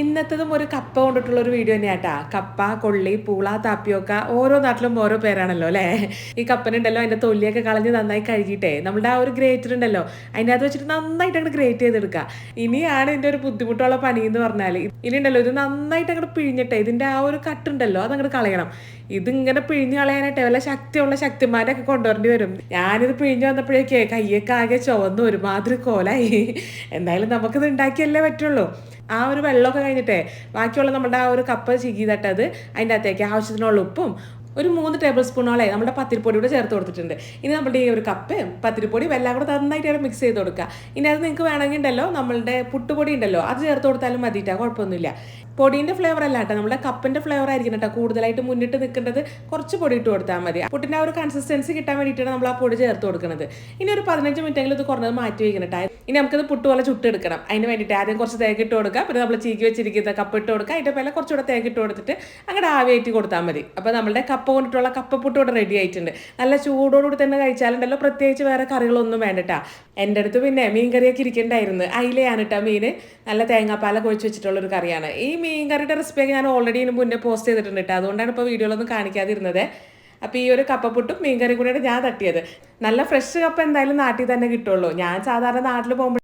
ഇന്നത്തതും ഒരു കപ്പ കൊണ്ടിട്ടുള്ള ഒരു വീഡിയോ തന്നെയാട്ടാ. കപ്പ കൊള്ളി പൂള താപ്പിയൊക്ക ഓരോ നാട്ടിലും ഓരോ പേരാണല്ലോ അല്ലേ? ഈ കപ്പനുണ്ടല്ലോ അതിന്റെ തൊല്ലിയൊക്കെ കളഞ്ഞ് നന്നായി കഴുകിയിട്ടേ. നമ്മുടെ ആ ഒരു ഗ്രേറ്റർ ഉണ്ടല്ലോ. അതിന്റെ അത് വെച്ചിട്ട് നന്നായിട്ട് അങ്ങോട്ട് ഗ്രേറ്റ് ചെയ്തെടുക്കുക ഇനിയാണ് ഇതിന്റെ ഒരു ബുദ്ധിമുട്ടുള്ള പണി എന്ന് പറഞ്ഞാൽ ഇനി ഉണ്ടല്ലോ ഇത് നന്നായിട്ട് അങ്ങോട്ട് പിഴിഞ്ഞിട്ടെ ഇതിന്റെ ആ ഒരു കട്ടുണ്ടല്ലോ അത് അങ്ങോട്ട് കളയണം. ഇതിങ്ങനെ പിഴിഞ്ഞ് കളയാനായിട്ട് വല്ല ശക്തിയുള്ള ശക്തിമാരൊക്കെ കൊണ്ടുവരേണ്ടി വരും. ഞാനിത് പിഴിഞ്ഞ് വന്നപ്പോഴേക്കേ കയ്യൊക്കെ ആകെ ചുവന്ന് ഒരുമാതിരി കോലായി. എന്തായാലും നമുക്കിത് ഉണ്ടാക്കിയല്ലേ പറ്റുള്ളൂ. ആ ഒരു വെള്ളമൊക്കെ കഴിഞ്ഞിട്ടേ ബാക്കിയുള്ള നമ്മുടെ ആ ഒരു കപ്പ് ചികിതട്ടത് അതിന്റെ അകത്തേക്ക് ആവശ്യത്തിനുള്ള ഉപ്പും ഒരു മൂന്ന് ടേബിൾ സ്പൂണോളെ നമ്മുടെ പത്തിരിപ്പൊടി കൂടെ ചേർത്ത് കൊടുത്തിട്ടുണ്ട്. ഇനി നമ്മുടെ ഈ ഒരു കപ്പ് പത്തിരിപ്പൊടി എല്ലാം കൂടെ നന്നായിട്ട് മിക്സ് ചെയ്ത് കൊടുക്കുക. ഇനി അത് നിങ്ങൾക്ക് വേണമെങ്കിൽ ഉണ്ടല്ലോ നമ്മളുടെ പുട്ടുപൊടി ഉണ്ടല്ലോ അത് ചേർത്ത് കൊടുത്താലും മതിയിട്ടാ കുഴപ്പമൊന്നുമില്ല. പൊടീന്റെ ഫ്ലേവർ അല്ല കേട്ടോ നമ്മുടെ കപ്പിന്റെ ഫ്ലേവർ ആയിരിക്കും കേട്ടോ കൂടുതലായിട്ട് മുന്നിട്ട് നിൽക്കേണ്ടത് കുറച്ച് പൊടി ഇട്ട് കൊടുത്താൽ മതി. പുട്ടിന്റെ ആ ഒരു കൺസിസ്റ്റൻസി കിട്ടാൻ വേണ്ടിയിട്ടാണ് നമ്മൾ ആ പൊടി ചേർത്ത് കൊടുക്കുന്നത്. ഇനി ഒരു പതിനഞ്ച് മിനിറ്റെങ്കിലും ഇത് കുറഞ്ഞത് മാറ്റി വയ്ക്കണം കേട്ടോ. ഇനി നമുക്കത് പുട്ട് പോലെ ചുട്ടെടുക്കണം. അതിന് വേണ്ടിയിട്ട് ആദ്യം കുറച്ച് തേക്ക് ഇട്ട് കൊടുക്കുക. പിന്നെ നമ്മൾ ചീക്കി വെച്ചിരിക്കുന്ന കപ്പ് ഇട്ട് കൊടുക്കുക. അതിന്റെ മേലെ കുറച്ചുകൂടെ തേക്ക് ഇട്ട് കൊടുത്തിട്ട് അങ്ങോട്ട് ആവിയേറ്റി കൊടുത്താൽ മതി. അപ്പോൾ നമ്മുടെ കപ്പ കൊണ്ടിട്ടുള്ള കപ്പപ്പുട്ട് ഇവിടെ റെഡി ആയിട്ടുണ്ട്. നല്ല ചൂടോടുകൂടി തന്നെ കഴിച്ചാലുണ്ടല്ലോ പ്രത്യേകിച്ച് വേറെ കറികളൊന്നും വേണ്ടട്ടാ. എന്റെ അടുത്ത് പിന്നെ മീൻ കറിയൊക്കെ ഇരിക്കണ്ടായിരുന്നു. അയിലയാണ് കേട്ടോ മീൻ നല്ല തേങ്ങാപ്പാല ഒഴിച്ച് വെച്ചിട്ടുള്ള ഒരു കറിയാണ്. ഈ മീൻ കറിയുടെ റെസിപ്പിയൊക്കെ ഞാൻ ഓൾറെഡി ഇതിന് മുന്നേ പോസ്റ്റ് ചെയ്തിട്ടുണ്ട് കേട്ടോ അതുകൊണ്ടാണ് ഇപ്പോൾ വീഡിയോയിലൊന്നും കാണിക്കാതിരുന്നത്. അപ്പോൾ ഈ ഒരു കപ്പപ്പുട്ടും മീൻ കറി കൂടിയാണ് ഞാൻ തട്ടിയത്. നല്ല ഫ്രഷ് കപ്പ എന്തായാലും നാട്ടിൽ തന്നെ കിട്ടുള്ളൂ. ഞാൻ സാധാരണ നാട്ടിൽ പോകുമ്പോൾ